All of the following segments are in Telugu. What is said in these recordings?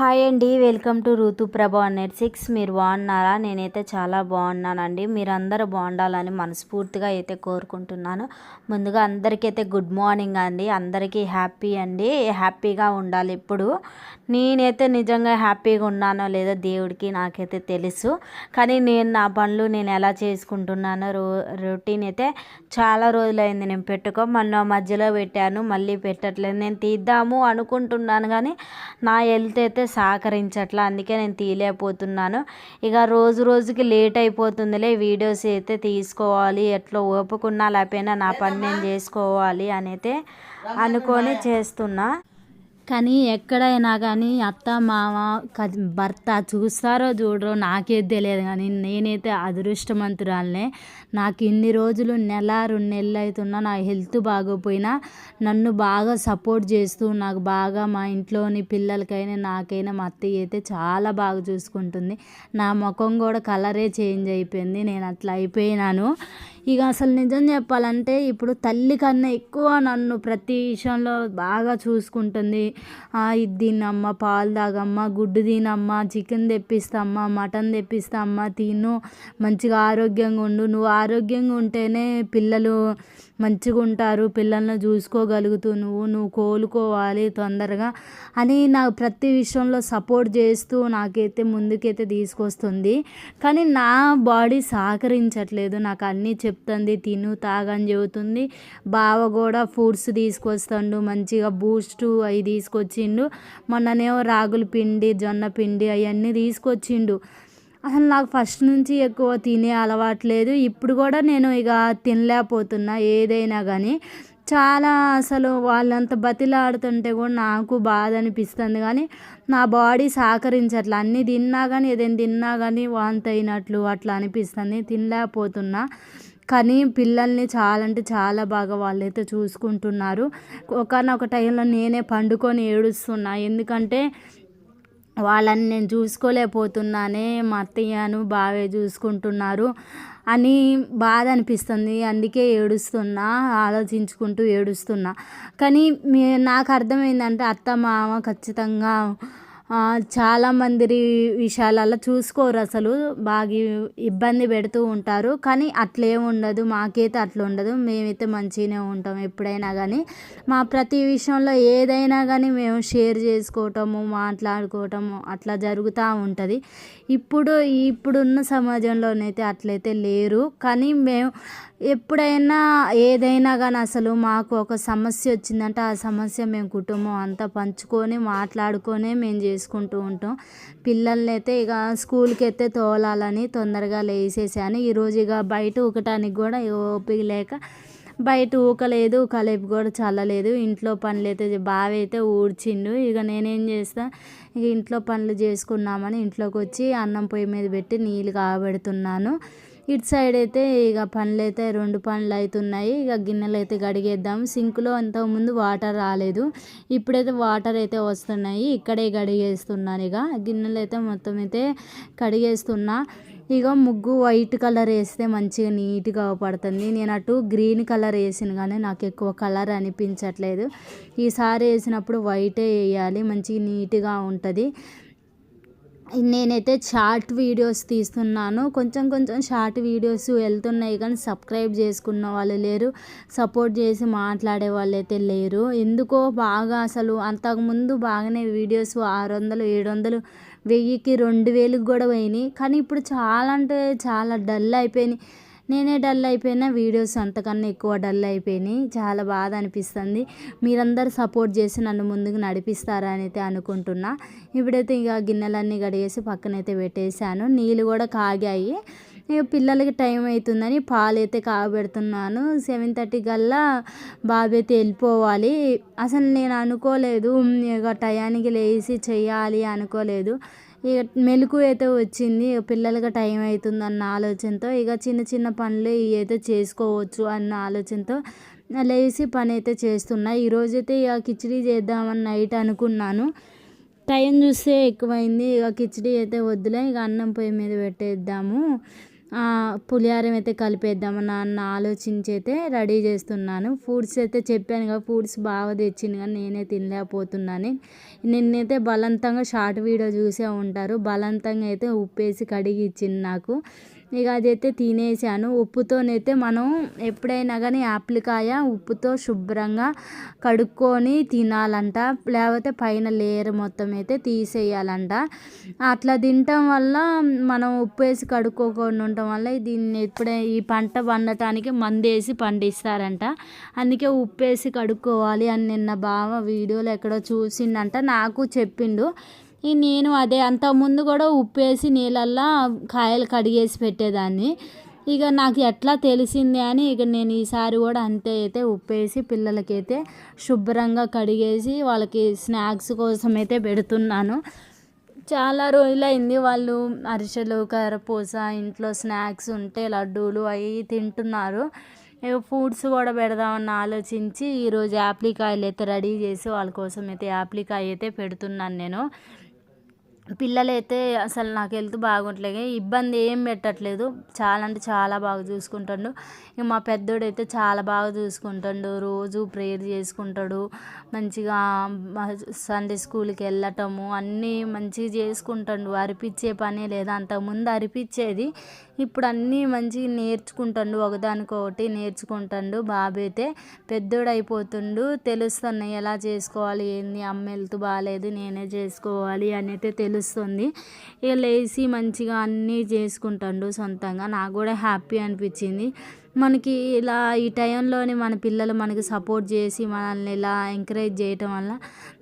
హాయ్ అండి వెల్కమ్ టు ఋతు ప్రభా నెట్ సిక్స్. మీరు బాగున్నారా? నేనైతే చాలా బాగున్నానండి. మీరందరూ బాగుండాలని మనస్ఫూర్తిగా అయితే కోరుకుంటున్నాను. ముందుగా అందరికైతే గుడ్ మార్నింగ్ అండి. అందరికీ హ్యాపీ అండి. హ్యాపీగా ఉండాలి ఇప్పుడు నేనైతే నిజంగా హ్యాపీగా ఉన్నానో లేదో దేవుడికి నాకైతే తెలుసు. కానీ నేను నా పనులు నేను ఎలా చేసుకుంటున్నానో రో రొటీన్ అయితే చాలా రోజులైంది నేను పెట్టుకో మొన్న మధ్యలో పెట్టాను మళ్ళీ పెట్టట్లేదు. నేను తీద్దాము అనుకుంటున్నాను కానీ నా హెల్త్ అయితే సహకరించట్లా అందుకే నేను తీయలేకపోతున్నాను. ఇక రోజు రోజుకి లేట్ అయిపోతుందిలే వీడియోస్ అయితే తీసుకోవాలి ఎట్లా ఓపుకున్నా లేకపోయినా నా పని నేను చేసుకోవాలి అనైతే అనుకొని చేస్తున్నా. కానీ ఎక్కడైనా కానీ అత్త మామ భర్త చూస్తారో చూడరో నాకే తెలియదు కానీ నేనైతే అదృష్టవంతురాలనే. నాకు ఇన్ని రోజులు నెల రెండు నెలలు అవుతున్నా నా హెల్త్ బాగోపోయినా నన్ను బాగా సపోర్ట్ చేస్తూ నాకు బాగా మా ఇంట్లోని పిల్లలకైనా నాకైనా మా అత్తయ్య అయితే చాలా బాగా చూసుకుంటుంది. నా ముఖం కూడా కలరే చేంజ్ అయిపోయింది. నేను అట్లా అయిపోయినాను. ఇక అసలు నిజం చెప్పాలంటే ఇప్పుడు తల్లి కన్నా ఎక్కువ నన్ను ప్రతి విషయంలో బాగా చూసుకుంటుంది. ఇది తినమ్మ పాలు తాగమ్మ గుడ్డు తినమ్మ చికెన్ తెప్పిస్తామ్మ మటన్ తెప్పిస్తామ్మ తిను మంచిగా ఆరోగ్యంగా ఉండు. నువ్వు ఆరోగ్యంగా ఉంటేనే పిల్లలు మంచిగా ఉంటారు పిల్లల్ని చూసుకోగలుగుతూ నువ్వు నువ్వు కోలుకోవాలి తొందరగా అని నాకు ప్రతి విషయంలో సపోర్ట్ చేస్తూ నాకైతే ముందుకైతే తీసుకొస్తుంది. కానీ నా బాడీ సహకరించట్లేదు. నాకు అన్నీ చెప్తుంది తిను తాగని చెబుతుంది. బావ కూడా ఫుడ్స్ తీసుకొస్తాడు మంచిగా బూస్ట్ అవి తీసుకొచ్చిండు. మొన్ననేమో రాగుల పిండి జొన్న పిండి అవన్నీ తీసుకొచ్చిండు. అసలు నాకు ఫస్ట్ నుంచి ఎక్కువ తినే అలవాట్లేదు ఇప్పుడు కూడా నేను ఇక తినలేకపోతున్నా ఏదైనా కానీ చాలా అసలు వాళ్ళంత బతిలాడుతుంటే కూడా నాకు బాధ అనిపిస్తుంది. కానీ నా బాడీ సహకరించట్లా. అన్నీ తిన్నా కానీ ఏదైనా తిన్నా కానీ వాంత అయినట్లు అట్లా అనిపిస్తుంది. తినలేకపోతున్నా. కానీ పిల్లల్ని చాలా అంటే చాలా బాగా వాళ్ళైతే చూసుకుంటున్నారు. ఒకనొక టైంలో నేనే పండుకొని ఏడుస్తున్నా. ఎందుకంటే వాళ్ళని నేను చూసుకోలేకపోతున్నానే మా అత్తయ్యను బావే చూసుకుంటున్నారు అని బాధ అనిపిస్తుంది. అందుకే ఏడుస్తున్నా ఆలోచించుకుంటూ ఏడుస్తున్నా. కానీ మీ నాకు అర్థమైందంటే అత్త మామ ఖచ్చితంగా చాలామంది చాలా మంది విషయాలలో చూసుకోరు అసలు. బాగా ఇబ్బంది పెడుతూ ఉంటారు. కానీ అట్లేం ఉండదు. మాకైతే అట్లా ఉండదు. మేమైతే మంచిగానే ఉంటాం ఎప్పుడైనా కానీ మా ప్రతి విషయంలో ఏదైనా కానీ మేము షేర్ చేసుకోవటము మాట్లాడుకోవటము అట్లా జరుగుతూ ఉంటుంది. ఇప్పుడు ఇప్పుడున్న సమాజంలోనైతే అట్లయితే లేరు. కానీ మేము ఎప్పుడైనా ఏదైనా కానీ అసలు మాకు ఒక సమస్య వచ్చిందంటే ఆ సమస్య మేము కుటుంబం అంతా పంచుకొని మాట్లాడుకొని మేము చేసుకుంటూ ఉంటాం. పిల్లల్ని అయితే ఇక స్కూల్కి అయితే తోలాలని తొందరగా లేసేసాను. ఈరోజు ఇక బయట ఊకటానికి కూడా ఓపిక లేక బయట ఊకలేదు కలేపు కూడా చల్లలేదు. ఇంట్లో పనులు అయితే బావి అయితే ఊడ్చిండు. ఇక నేనేం చేస్తా ఇక ఇంట్లో పనులు చేసుకున్నామని ఇంట్లోకి వచ్చి అన్నం పొయ్యి మీద పెట్టి నీళ్ళు కాబెడుతున్నాను. ఇటు సైడ్ అయితే ఇక పనులు అయితే రెండు పనులు అవుతున్నాయి ఇక గిన్నెలు అయితే కడిగేద్దాం. సింక్లో అంతకుముందు వాటర్ రాలేదు. ఇప్పుడైతే వాటర్ అయితే వస్తున్నాయి. ఇక్కడే కడిగేస్తున్నాను ఇక. గిన్నెలు అయితే మొత్తం అయితే కడిగేస్తున్నా. ఇక ముగ్గు వైట్ కలర్ వేస్తే మంచిగా నీట్గా పడుతుంది. నేను అటు గ్రీన్ కలర్ వేసిన కానీ నాకు ఎక్కువ కలర్ అనిపించట్లేదు. ఈసారి వేసినప్పుడు వైటే వేయాలి. మంచిగా నీట్గా ఉంటుంది. నేనైతే షార్ట్ వీడియోస్ తీస్తున్నాను. కొంచెం కొంచెం షార్ట్ వీడియోస్ వెళ్తున్నాయి కానీ సబ్స్క్రైబ్ చేసుకున్న వాళ్ళు లేరు. సపోర్ట్ చేసి మాట్లాడే వాళ్ళు అయితే లేరు. ఎందుకో బాగా అసలు అంతకుముందు బాగానే వీడియోస్ ఆరు వందలు ఏడు వందలు వెయ్యికి రెండు వేలకు కూడా పోయినాయి. కానీ ఇప్పుడు చాలా అంటే చాలా డల్ అయిపోయినాయి. నేనే డల్ అయిపోయినా వీడియోస్ అంతకన్నా ఎక్కువ డల్ అయిపోయినాయి. చాలా బాధ అనిపిస్తుంది. మీరందరూ సపోర్ట్ చేసి నన్ను ముందుకు నడిపిస్తారని అయితే అనుకుంటున్నా. ఇప్పుడైతే ఇక గిన్నెలన్నీ గడిగేసి పక్కనైతే పెట్టేశాను. నీళ్ళు కూడా కాగాయి. ఇక పిల్లలకి టైం అవుతుందని పాలు అయితే సెవెన్ థర్టీ కల్లా బాబు అయితే వెళ్ళిపోవాలి. అసలు నేను అనుకోలేదు. ఇక టయానికి లేచి చేయాలి అనుకోలేదు. ఇక మెలకు అయితే వచ్చింది. ఇక పిల్లలకి టైం అవుతుంది అన్న ఆలోచనతో ఇక చిన్న చిన్న పనులు ఇవి అయితే చేసుకోవచ్చు అన్న ఆలోచనతో లేచి పని అయితే చేస్తున్నా. ఈరోజైతే ఇక కిచిడీ చేద్దామని నైట్ అనుకున్నాను. టైం చూస్తే ఎక్కువైంది. ఇక కిచిడీ అయితే వద్దులే. ఇక అన్నం పొయ్యి మీద పెట్టేద్దాము. పులిహారం అయితే కలిపేద్దామని అన్న ఆలోచించి అయితే రెడీ చేస్తున్నాను. ఫుడ్స్ అయితే చెప్పాను కదా ఫుడ్స్ బాగా తెచ్చింది కానీ నేనే తినలేకపోతున్నాను. నిన్నైతే బలవంతంగా షార్ట్ వీడియో చూసే ఉంటారు. బలవంతంగా అయితే ఉప్పేసి కడిగి ఇచ్చింది నాకు. ఇక అదైతే తినేసాను ఉప్పుతోనైతే మనం ఎప్పుడైనా కానీ యాప్లికాయ ఉప్పుతో శుభ్రంగా కడుక్కొని తినాలంట. లేకపోతే పైన లేయర్ మొత్తం అయితే తీసేయాలంట. అట్లా తినటం వల్ల మనం ఉప్పు వేసి కడుక్కోకుండా ఉండటం వల్ల దీన్ని ఎప్పుడే ఈ పంట పండటానికి మందేసి పండిస్తారంట. అందుకే ఉప్పు వేసి కడుక్కోవాలి అని నిన్న బావ వీడియోలో ఎక్కడో చూసిండంట. నాకు చెప్పిండు నేను అదే అంతకుముందు కూడా ఉప్పు వేసి నీళ్ళల్లో కాయలు కడిగేసి పెట్టేదాన్ని. ఇక నాకు ఎట్లా తెలిసింది అని ఇక నేను ఈసారి కూడా అంతే అయితే ఉప్పేసి పిల్లలకైతే శుభ్రంగా కడిగేసి వాళ్ళకి స్నాక్స్ కోసం అయితే పెడుతున్నాను. చాలా రోజులైంది వాళ్ళు అరిసెలు కరపూస ఇంట్లో స్నాక్స్ ఉంటే లడ్డూలు అవి తింటున్నారు. ఇక ఫ్రూట్స్ కూడా పెడదామని ఆలోచించి ఈరోజు యాప్లికాయలు అయితే రెడీ చేసి వాళ్ళ కోసం అయితే యాప్లికాయ అయితే పెడుతున్నాను నేను. పిల్లలైతే అసలు నాకు హెల్త్ బాగుంటలేదు. ఇబ్బంది ఏం పెట్టట్లేదు. చాలా అంటే చాలా బాగా చూసుకుంటాడు. ఇక మా పెద్దోడైతే చాలా బాగా చూసుకుంటాడు. రోజు ప్రేయర్ చేసుకుంటాడు. మంచిగా సండే స్కూల్కి వెళ్ళటము అన్నీ మంచిగా చేసుకుంటాడు. అరిపించే పనే లేదు. అంతకుముందు అరిపించేది. ఇప్పుడు అన్నీ మంచిగా నేర్చుకుంటాడు. ఒకదానికొకటి నేర్చుకుంటాడు. బాబు అయితే పెద్దోడు అయిపోతుండు తెలుస్తున్నాయి ఎలా చేసుకోవాలి ఏంది అమ్మ హెల్త్ బాగాలేదు నేనే చేసుకోవాలి అని అయితే తెలుస్తుంది. ఇక లేచి మంచిగా అన్నీ చేసుకుంటాడు సొంతంగా. నాకు కూడా హ్యాపీ అనిపించింది. మనకి ఇలా ఈ టైంలోని మన పిల్లలు మనకి సపోర్ట్ చేసి మనల్ని ఇలా ఎంకరేజ్ చేయటం వల్ల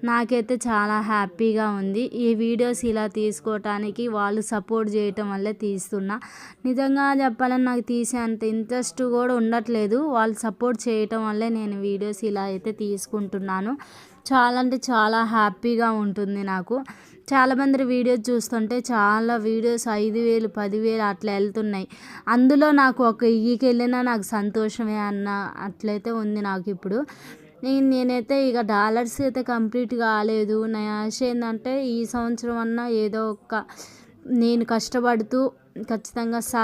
నాకైతే చాలా హ్యాపీగా ఉంది. ఈ వీడియోస్ ఇలా తీసుకోవటానికి వాళ్ళు సపోర్ట్ చేయటం వల్లే తీస్తున్నా. నిజంగా చెప్పాలని నాకు తీసే అంత ఇంట్రెస్ట్ కూడా ఉండట్లేదు. వాళ్ళు సపోర్ట్ చేయటం వల్లే నేను వీడియోస్ ఇలా అయితే తీసుకుంటున్నాను. చాలా అంటే చాలా హ్యాపీగా ఉంటుంది నాకు. చాలామంది వీడియోస్ చూస్తుంటే చాలా వీడియోస్ ఐదు వేలు పదివేలు అట్లా వెళ్తున్నాయి. అందులో నాకు ఒక ఇయ్యికి వెళ్ళినా నాకు సంతోషమే అన్న అట్లయితే ఉంది నాకు ఇప్పుడు. నేనైతే ఇక డాలర్స్ అయితే కంప్లీట్ కాలేదు. నా ఆశ ఏంటంటే ఈ సంవత్సరం అన్నా ఏదో ఒక నేను కష్టపడుతూ ఖచ్చితంగా సా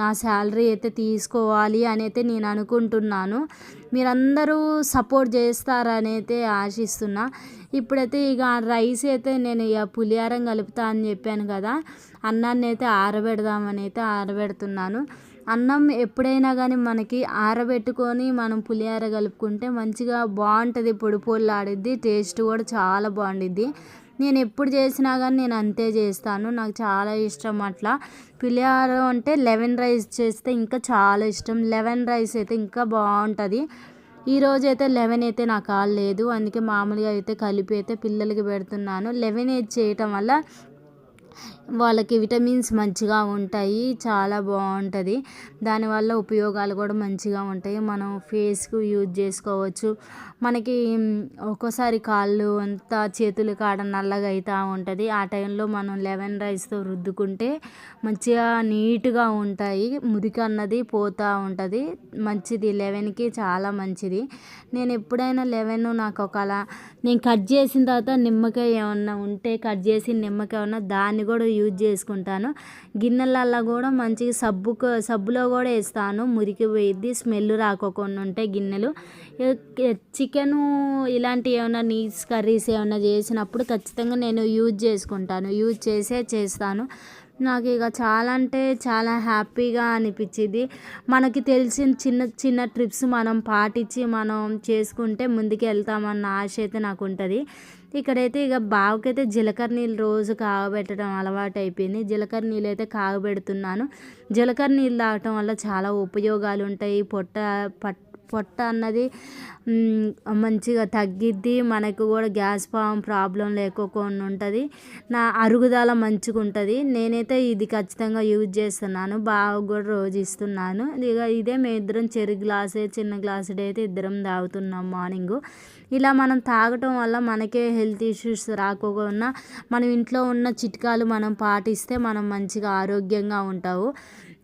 నా శాలరీ అయితే తీసుకోవాలి అని అయితే నేను అనుకుంటున్నాను. మీరందరూ సపోర్ట్ చేస్తారని అయితే ఆశిస్తున్నా. ఇప్పుడైతే ఇక రైస్ అయితే నేను ఇక పులిహారం కలుపుతా అని చెప్పాను కదా అన్నాన్ని అయితే ఆరబెడదామని అయితే ఆరబెడుతున్నాను. అన్నం ఎప్పుడైనా కానీ మనకి ఆరబెట్టుకొని మనం పులిహార కలుపుకుంటే మంచిగా బాగుంటుంది. పొడి ఆడిద్ది టేస్ట్ కూడా చాలా బాగుండిద్ది. నేను ఎప్పుడు చేసినా కానీ నేను అంతే చేస్తాను. నాకు చాలా ఇష్టం అట్లా. పులిహోర అంటే లెమన్ రైస్ చేస్తే ఇంకా చాలా ఇష్టం. లెమన్ రైస్ అయితే ఇంకా బాగుంటుంది. ఈరోజు అయితే లెవెన్ అయితే నాకు లేదు. అందుకే మామూలుగా అయితే కలిపి అయితే పిల్లలకి పెడుతున్నాను. లెవెన్ ఏజ్ చేయటం వల్ల వాళ్ళకి విటమిన్స్ మంచిగా ఉంటాయి చాలా బాగుంటుంది. దానివల్ల ఉపయోగాలు కూడా మంచిగా ఉంటాయి. మనం ఫేస్కు యూజ్ చేసుకోవచ్చు. మనకి ఒక్కోసారి కాళ్ళు అంతా చేతులు కాడ నల్లగా అవుతూ ఉంటుంది. ఆ టైంలో మనం లెమన్ రైస్తో రుద్దుకుంటే మంచిగా నీట్గా ఉంటాయి. మురికి అన్నది పోతూ ఉంటుంది. మంచిది. లెవెన్కి చాలా మంచిది. నేను ఎప్పుడైనా లెవెన్ నాకు ఒకలా నేను కట్ చేసిన తర్వాత నిమ్మకాయ ఏమన్నా ఉంటే కట్ చేసి నిమ్మకాయ ఉన్న దాన్ని కూడా యూజ్ చేసుకుంటాను. గిన్నెలల్లో కూడా మంచిగా సబ్బు సబ్బులో కూడా వేస్తాను. మురికి పోయిద్ది స్మెల్ రాకోకుండా ఉంటాయి గిన్నెలు. చికెను ఇలాంటి ఏమైనా నీస్ కర్రీస్ ఏమైనా చేసినప్పుడు ఖచ్చితంగా నేను యూజ్ చేసుకుంటాను. యూజ్ చేసే చేస్తాను. నాకు ఇక చాలా అంటే చాలా హ్యాపీగా అనిపించింది మనకి తెలిసిన చిన్న చిన్న ట్రిప్స్ మనం పాటించి మనం చేసుకుంటే ముందుకు వెళ్తామన్న ఆశ అయితే నాకు ఉంటుంది ఇక్కడైతే ఇక బావకైతే జీలకర్ర నీళ్ళు రోజు కాగబెట్టడం అలవాటు అయిపోయింది జీలకర్ర నీళ్ళు అయితే కాగబెడుతున్నాను. జీలకర్ర నీళ్ళు తాగటం వల్ల చాలా ఉపయోగాలు ఉంటాయి పొట్ట పట్ పొట్ట అన్నది మంచిగా తగ్గిద్ది. మనకు కూడా గ్యాస్ ఫామ్ ప్రాబ్లం లేకోకుండా ఉంటుంది. నా అరుగుదల మంచిగా ఉంటుంది నేనైతే ఇది ఖచ్చితంగా యూజ్ చేస్తున్నాను. బాగా కూడా రోజు ఇస్తున్నాను. ఇక ఇదే మేము ఇద్దరం చెరు గ్లాసే చిన్న గ్లాసుడే అయితే ఇద్దరం తాగుతున్నాం మార్నింగ్. ఇలా మనం తాగటం వల్ల మనకే హెల్త్ ఇష్యూస్ రాకోకుండా మనం ఇంట్లో ఉన్న చిట్కాలు మనం పాటిస్తే మనం మంచిగా ఆరోగ్యంగా ఉంటావు.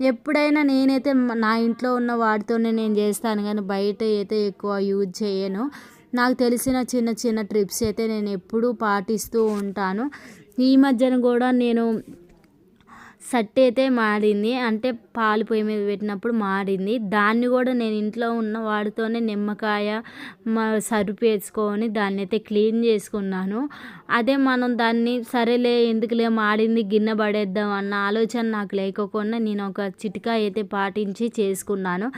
ఎప్పుడైనా నేనైతే నా ఇంట్లో ఉన్న వాటితోనే నేను చేస్తాను కానీ బయట అయితే ఎక్కువ యూజ్ చేయను. నాకు తెలిసిన చిన్న చిన్న ట్రిప్స్ అయితే నేను ఎప్పుడూ పాటిస్తూ ఉంటాను. ఈ మధ్యన కూడా నేను సట్టి అయితే మాడింది. అంటే పాలు పొయ్యి మీద పెట్టినప్పుడు మాడింది. దాన్ని కూడా నేను ఇంట్లో ఉన్న వాడితోనే నిమ్మకాయ మా సరుపు వేసుకొని దాన్ని అయితే క్లీన్ చేసుకున్నాను. అదే మనం దాన్ని సరేలే ఎందుకులే మాడింది గిన్నె పడేద్దాం అన్న ఆలోచన నాకు లేకోకుండా నేను ఒక చిటికా అయితే పాటించి చేసుకున్నాను.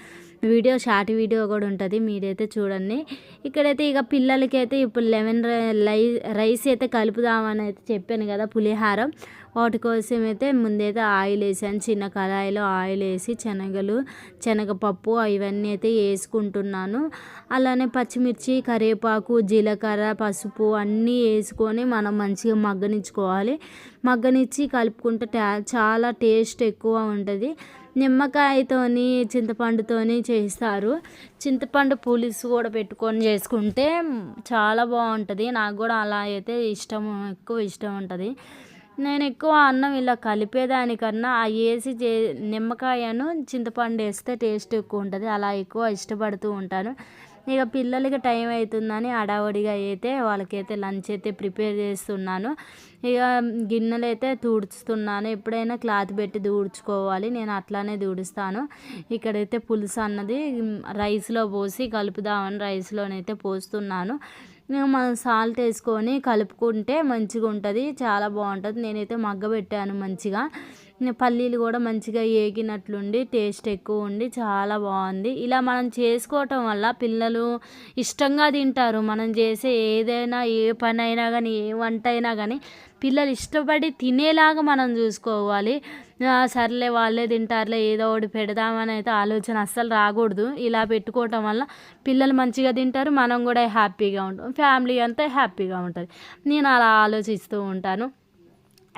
వీడియో షార్ట్ వీడియో కూడా ఉంటుంది. మీరైతే చూడండి. ఇక్కడైతే ఇక పిల్లలకైతే ఇప్పుడు లెమన్ రైస్ అయితే కలుపుదామని అయితే చెప్పాను కదా పులిహారం. వాటి కోసం అయితే ముందైతే ఆయిల్ వేసాను. చిన్న కళాయిలో ఆయిల్ వేసి శనగలు శనగపప్పు ఇవన్నీ అయితే వేసుకుంటున్నాను. అలానే పచ్చిమిర్చి కరివేపాకు జీలకర్ర పసుపు అన్నీ వేసుకొని మనం మంచిగా మగ్గనిచ్చుకోవాలి. మగ్గనిచ్చి కలుపుకుంటే చాలా టేస్ట్ ఎక్కువ ఉంటుంది. నిమ్మకాయతోని చింతపండుతోని చేస్తారు. చింతపండు పులుసు కూడా పెట్టుకొని చేసుకుంటే చాలా బాగుంటుంది. నాకు కూడా అలా అయితే ఇష్టం ఎక్కువ ఇష్టం ఉంటుంది. నేను ఎక్కువ అన్నం ఇలా కలిపేదానికన్నా ఆ వేసి చే నిమ్మకాయను చింతపండు వేస్తే టేస్ట్ ఎక్కువ ఉంటుంది. అలా ఎక్కువ ఇష్టపడుతూ ఉంటాను. ఇక పిల్లలకి టైం అవుతుందని హడావుడిగా అయితే వాళ్ళకైతే లంచ్ అయితే ప్రిపేర్ చేస్తున్నాను. ఇక గిన్నెలు అయితే తుడుచుతున్నాను. ఎప్పుడైనా క్లాత్ పెట్టి తుడుచుకోవాలి. నేను అట్లానే తుడుస్తాను. ఇక్కడైతే పులుసు అన్నది రైస్లో పోసి కలుపుదామని రైస్లోనైతే పోస్తున్నాను. మనం సాల్ట్ వేసుకొని కలుపుకుంటే మంచిగా ఉంటుంది చాలా బాగుంటుంది. నేనైతే మగ్గ పెట్టాను మంచిగా. పల్లీలు కూడా మంచిగా ఏగినట్లుండి టేస్ట్ ఎక్కువ ఉండి చాలా బాగుంది. ఇలా మనం చేసుకోవటం వల్ల పిల్లలు ఇష్టంగా తింటారు. మనం చేసే ఏదైనా ఏ పని అయినా కానీ ఏ వంట అయినా కానీ పిల్లలు ఇష్టపడి తినేలాగా మనం చూసుకోవాలి. సర్లే వాళ్ళే తింటారులే ఏదో ఒకటి పెడదామని అయితే ఆలోచన అస్సలు రాకూడదు. ఇలా పెట్టుకోవటం వల్ల పిల్లలు మంచిగా తింటారు మనం కూడా హ్యాపీగా ఉంటాం. ఫ్యామిలీ అంతా హ్యాపీగా ఉంటుంది. నేను అలా ఆలోచిస్తూ ఉంటాను.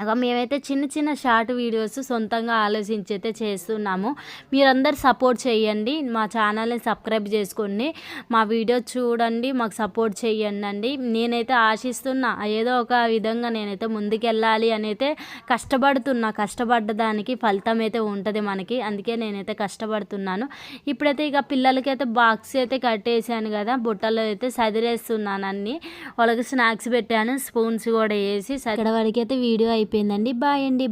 ఇక మేమైతే చిన్న చిన్న షార్ట్ వీడియోస్ సొంతంగా ఆలోచించి అయితే చేస్తున్నాము. మీరందరు సపోర్ట్ చేయండి. మా ఛానల్ని సబ్స్క్రైబ్ చేసుకోండి. మా వీడియో చూడండి మాకు సపోర్ట్ చేయండి అండి నేనైతే ఆశిస్తున్నా ఏదో ఒక విధంగా నేనైతే ముందుకెళ్ళాలి అని అయితే కష్టపడుతున్నా కష్టపడ్డదానికి ఫలితం అయితే ఉంటుంది మనకి. అందుకే నేనైతే కష్టపడుతున్నాను. ఇప్పుడైతే ఇక పిల్లలకైతే బాక్స్ అయితే కట్టేసాను కదా బుట్టలో అయితే సదిరేస్తున్నాను అన్ని. వాళ్ళకి స్నాక్స్ పెట్టాను స్పూన్స్ కూడా వేసి ఇక్కడ వరకు అయితే వీడియో అయిపోయిందండి బాయ్ అండి